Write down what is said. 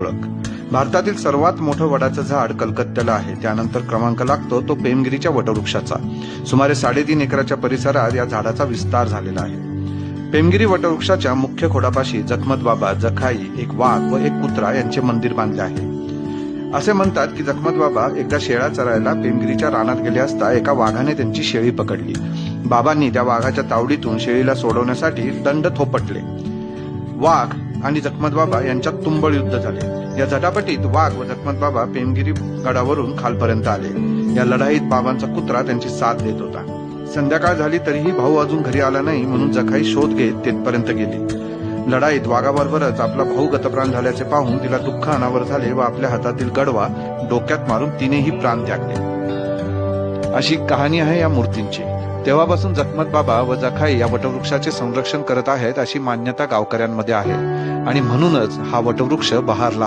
ओळख. भारतातील सर्वात मोठं वडाचं झाड कलकत्त्याला आहे. त्यानंतर क्रमांक लागतो तो पेमगिरीच्या वटवृक्षाचा. सुमारे साडेतीन एकराच्या परिसरात या झाडाचा विस्तार झालेला आहे. पेमगिरी वटवृक्षाच्या मुख्य खोडापाशी जखमत बाबा जखाई एक वाघ व एक कुत्रा यांचे मंदिर बांधले आहे. असे म्हणतात की जखमत बाबा एकदा शेळा चरायला पेमगिरीच्या रानात गेले असता एका वाघाने त्यांची शेळी पकडली. बाबांनी त्या वाघाच्या तावडीतून शेळीला सोडवण्यासाठी दंड थोपटले. वाघ आणि जखमत बाबा यांच्यात तुंबळ युद्ध झाले. या झटापटीत वाघ व जखमत बाबा पेमगिरी गडावरून खालपर्यंत आले. या लढाईत बाबांचा कुत्रा त्यांची साथ देत होता. संध्याकाळ झाली तरीही भाऊ अजून घरी आला नाही म्हणून जखाई शोध घेत तेथपर्यंत गेली. लढाईत वाघाबरोबरच आपला भाऊ गतप्राण झाल्याचे पाहून तिला दुःख अनावर झाले व आपल्या हातातील गडवा डोक्यात मारून तिनेही प्राण त्यागले. अशी कहाणी आहे या मूर्तींची. तेव्हापासून जखमत बाबा व जखाई या वटवृक्षाचे संरक्षण करत आहेत अशी मान्यता गावकऱ्यांमध्ये आहे. आणि म्हणूनच हा वटवृक्ष बहारला